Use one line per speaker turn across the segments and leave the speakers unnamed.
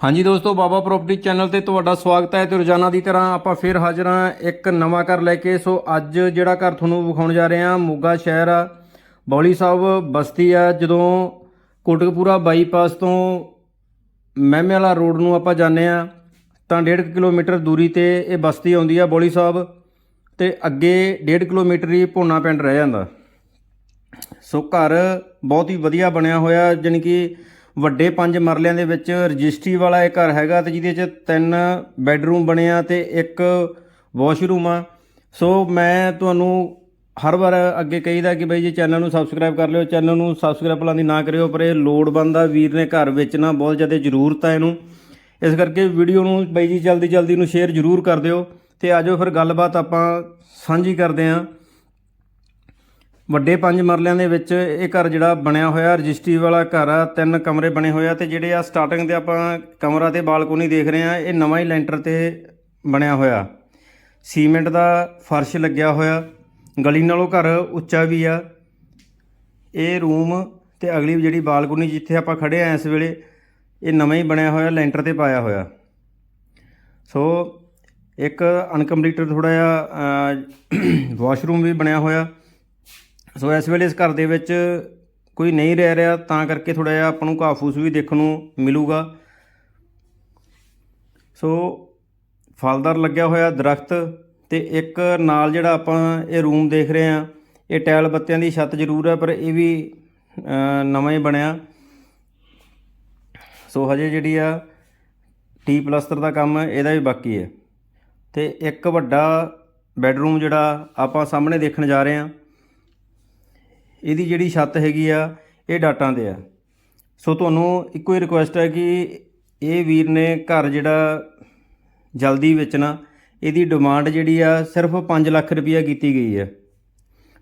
ਹਾਂਜੀ ਦੋਸਤੋ, ਬਾਬਾ property channel ਤੇ ਤੁਹਾਡਾ ਸਵਾਗਤ ਹੈ ਤੇ ਰੋਜ਼ਾਨਾ ਦੀ ਤਰ੍ਹਾਂ ਆਪਾਂ ਫਿਰ ਹਾਜ਼ਰ ਹਾਂ ਇੱਕ ਨਵਾਂ ਘਰ ਲੈ ਕੇ। ਸੋ ਅੱਜ ਜਿਹੜਾ ਘਰ ਤੁਹਾਨੂੰ ਵਿਖਾਉਣ ਜਾ ਰਹੇ ਹਾਂ, ਮੋਗਾ ਸ਼ਹਿਰ ਆ ਬੌਲੀ ਸਾਹਿਬ ਬਸਤੀ ਆ, ਜਦੋਂ ਕੋਟਕਪੂਰਾ ਬਾਈਪਾਸ ਤੋਂ ਮਹਿਮੇ ਵਾਲਾ ਰੋਡ ਨੂੰ ਆਪਾਂ ਜਾਂਦੇ ਆ ਤਾਂ 1.5 ਕਿਲੋਮੀਟਰ ਦੂਰੀ ਤੇ ਇਹ ਬਸਤੀ ਆਉਂਦੀ ਆ ਬੌਲੀ ਸਾਹਿਬ ਤੇ ਅੱਗੇ 1.5 ਕਿਲੋਮੀਟਰ ਹੀ ਭੋਨਾ ਪਿੰਡ ਰਹਿ ਜਾਂਦਾ। ਸੋ ਘਰ ਬਹੁਤ ਹੀ ਵਧੀਆ ਬਣਿਆ ਹੋਇਆ, ਜਾਣੀ ਕਿ ਵੱਡੇ ਪੰਜ ਮਰਲਿਆਂ ਦੇ ਵਿੱਚ ਰਜਿਸਟਰੀ ਵਾਲਾ ਇਹ ਘਰ ਹੈਗਾ ਤੇ ਜਿਹਦੇ 'ਚ ਤਿੰਨ ਬੈੱਡਰੂਮ ਬਣਿਆ ਤੇ ਇੱਕ ਵਾਸ਼ਰੂਮ ਆ। ਸੋ ਮੈਂ ਤੁਹਾਨੂੰ ਹਰ ਵਾਰ ਅੱਗੇ ਕਹੀਦਾ ਕਿ ਬਈ ਜੀ ਚੈਨਲ ਨੂੰ ਸਬਸਕ੍ਰਾਈਬ ਕਰ ਲਿਓ, ਚੈਨਲ ਨੂੰ ਸਬਸਕ੍ਰਾਈਬ ਭਲਾਂ ਦੀ ਨਾ ਕਰਿਓ, ਪਰ ਇਹ ਲੋੜਵੰਦ ਆ, ਵੀਰ ਨੇ ਘਰ ਵੇਚਣਾ ਬਹੁਤ ਜ਼ਿਆਦਾ ਜ਼ਰੂਰਤ ਆ ਇਹਨੂੰ। ਇਸ ਕਰਕੇ ਵੀਡੀਓ ਨੂੰ ਬਈ ਜੀ ਜਲਦੀ ਜਲਦੀ ਨੂੰ ਸ਼ੇਅਰ ਜ਼ਰੂਰ ਕਰ ਦਿਓ ਤੇ ਆਜੋ ਫਿਰ ਗੱਲਬਾਤ ਆਪਾਂ ਸਾਂਝੀ ਕਰਦੇ ਆਂ। ਵੱਡੇ ਪੰਜ ਮਰਲਿਆਂ ਦੇ ਵਿੱਚ ਇਹ ਘਰ ਜਿਹੜਾ ਬਣਿਆ ਹੋਇਆ, ਰਜਿਸਟਰੀ ਵਾਲਾ ਘਰ ਆ, ਤਿੰਨ ਕਮਰੇ ਬਣੇ ਹੋਏ ਆ ਤੇ ਜਿਹੜੇ ਆ ਸਟਾਰਟਿੰਗ ਤੇ ਆਪਾਂ ਕਮਰਾ ਤੇ ਬਾਲਕੋਨੀ ਦੇਖ ਰਹੇ ਆ, ਇਹ ਨਵਾਂ ਹੀ ਲੈਂਟਰ ਤੇ ਬਣਿਆ ਹੋਇਆ। ਸੀਮੈਂਟ ਦਾ ਫਰਸ਼ ਲੱਗਿਆ ਹੋਇਆ, ਗਲੀ ਨਾਲੋਂ ਘਰ ਉੱਚਾ ਵੀ ਆ। ਇਹ ਰੂਮ ਤੇ ਅਗਲੀ ਜਿਹੜੀ ਬਾਲਕੋਨੀ ਜਿੱਥੇ ਆਪਾਂ ਖੜੇ ਆ ਇਸ ਵੇਲੇ, ਇਹ ਨਵਾਂ ਹੀ ਬਣਿਆ ਹੋਇਆ, ਲੈਂਟਰ ਤੇ ਪਾਇਆ ਹੋਇਆ। ਸੋ ਇੱਕ ਅਨਕੰਪਲੀਟਡ ਥੋੜਾ ਜਿਹਾ ਵਾਸ਼ਰੂਮ ਵੀ ਬਣਿਆ ਹੋਇਆ। ਸੋ ਇਸ ਵੇਲੇ ਇਸ ਘਰ ਦੇ ਵਿੱਚ ਕੋਈ ਨਹੀਂ ਰਹਿ ਰਿਹਾ, ਤਾਂ ਕਰਕੇ ਥੋੜਾ ਜਿਹਾ ਆਪਾਂ ਨੂੰ ਘਾਹ-ਫੂਸ ਵੀ ਦੇਖਣ ਨੂੰ ਮਿਲੂਗਾ। ਸੋ ਫਲਦਾਰ ਲੱਗਿਆ ਹੋਇਆ ਦਰਖਤ ਤੇ ਇੱਕ ਨਾਲ ਜਿਹੜਾ ਆਪਾਂ ਇਹ ਰੂਮ ਦੇਖ ਰਹੇ ਆ ਇਹ ਟਾਇਲ ਬੱਤਿਆਂ ਦੀ ਛੱਤ ਜ਼ਰੂਰ ਹੈ, ਪਰ ਇਹ ਵੀ ਨਵਾਂ ਹੀ ਬਣਿਆ। ਸੋ ਹਜੇ ਜਿਹੜੀ ਆ ਟੀ ਪਲਸਤਰ ਦਾ ਕੰਮ ਇਹਦਾ ਵੀ ਬਾਕੀ ਹੈ। ਤੇ ਇੱਕ ਵੱਡਾ ਬੈੱਡਰੂਮ ਜਿਹੜਾ ਆਪਾਂ ਸਾਹਮਣੇ ਦੇਖਣ ਜਾ ਰਹੇ ਹਾਂ। ਇਹਦੀ ਜਿਹੜੀ ਛੱਤ ਹੈਗੀ ਆ, ਇਹ ਡਾਟਾਂ ਤੇ ਆ। ਸੋ ਤੁਹਾਨੂੰ ਇੱਕੋ ਹੀ ਰਿਕੁਐਸਟ ਹੈ ਕਿ ਇਹ ਵੀਰ ਨੇ ਘਰ ਜਿਹੜਾ ਜਲਦੀ ਵੇਚਣਾ, ਇਹਦੀ ਡਿਮਾਂਡ ਜਿਹੜੀ ਆ, ਸਿਰਫ 5 ਲੱਖ ਰੁਪਈਆ ਕੀਤੀ ਗਈ ਹੈ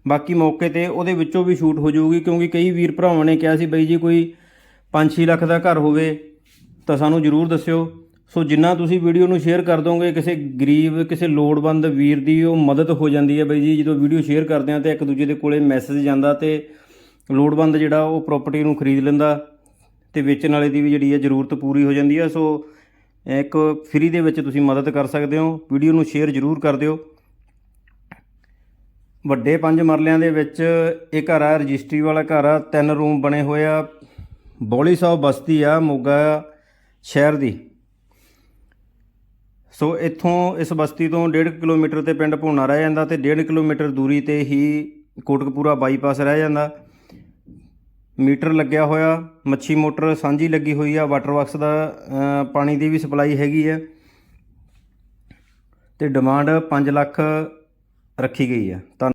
ਬਾਕੀ ਮੌਕੇ ਤੇ ਉਹਦੇ ਵਿੱਚੋਂ ਵੀ ਸ਼ੂਟ ਹੋ ਜਾਊਗੀ, ਕਿਉਂਕਿ ਕਈ ਵੀਰ ਭਰਾਵਾਂ ਨੇ ਕਿਹਾ ਸੀ, ਬਈ ਜੀ ਕੋਈ 5-6 ਲੱਖ ਦਾ ਘਰ ਹੋਵੇ ਤਾਂ ਸਾਨੂੰ ਜਰੂਰ ਦੱਸਿਓ। ਸੋ ਜਿੰਨਾ ਤੁਸੀਂ ਵੀਡੀਓ ਨੂੰ ਸ਼ੇਅਰ ਕਰ ਦੋਗੇ, ਕਿਸੇ ਗਰੀਬ, ਕਿਸੇ ਲੋੜਵੰਦ ਵੀਰ ਦੀ ਉਹ ਮਦਦ ਹੋ ਜਾਂਦੀ ਹੈ ਬਾਈ ਜੀ। ਜਦੋਂ ਵੀਡੀਓ ਸ਼ੇਅਰ ਕਰਦੇ ਆ ਤੇ ਇੱਕ ਦੂਜੇ ਦੇ ਕੋਲੇ ਮੈਸੇਜ ਜਾਂਦਾ ਤੇ ਲੋੜਵੰਦ ਜਿਹੜਾ ਉਹ ਪ੍ਰਾਪਰਟੀ ਨੂੰ ਖਰੀਦ ਲੈਂਦਾ ਤੇ ਵੇਚਣ ਵਾਲੇ ਦੀ ਵੀ ਜਿਹੜੀ ਹੈ ਜ਼ਰੂਰਤ ਪੂਰੀ ਹੋ ਜਾਂਦੀ ਹੈ। ਸੋ ਇੱਕ ਫ੍ਰੀ ਦੇ ਵਿੱਚ ਤੁਸੀਂ ਮਦਦ ਕਰ ਸਕਦੇ ਹੋ। ਵੀਡੀਓ ਨੂੰ ਸ਼ੇਅਰ ਜ਼ਰੂਰ ਕਰ ਦਿਓ। ਵੱਡੇ ਪੰਜ ਮਰਲਿਆਂ ਦੇ ਵਿੱਚ ਇਹ ਘਰ ਆ, ਰਜਿਸਟਰੀ ਵਾਲਾ ਘਰ ਆ, ਤਿੰਨ ਰੂਮ ਬਣੇ ਹੋਏ ਆ। ਬੌਲੀ ਸਾਹਿਬ ਬਸਤੀ ਆ, ਮੋਗਾ ਸ਼ਹਿਰ ਦੀ। ਸੋ ਇੱਥੋਂ ਇਸ ਬਸਤੀ ਤੋਂ 1.5 ਕਿਲੋਮੀਟਰ ਤੇ ਪਿੰਡ ਭੋਨਾ ਰਹਿ ਜਾਂਦਾ ਤੇ 1.5 ਕਿਲੋਮੀਟਰ ਦੂਰੀ ਤੇ ਹੀ ਕੋਟਕਪੂਰਾ ਬਾਈਪਾਸ ਰਹਿ ਜਾਂਦਾ। ਮੀਟਰ ਲੱਗਿਆ ਹੋਇਆ, ਮੱਛੀ ਮੋਟਰ ਸਾਂਝੀ ਲੱਗੀ ਹੋਈ ਆ, ਵਾਟਰ ਵਰਕਸ ਦਾ ਪਾਣੀ ਦੀ ਵੀ ਸਪਲਾਈ ਹੈਗੀ ਹੈ ਤੇ ਡਿਮਾਂਡ 5 ਲੱਖ ਰੱਖੀ ਗਈ ਹੈ ਧੰਨ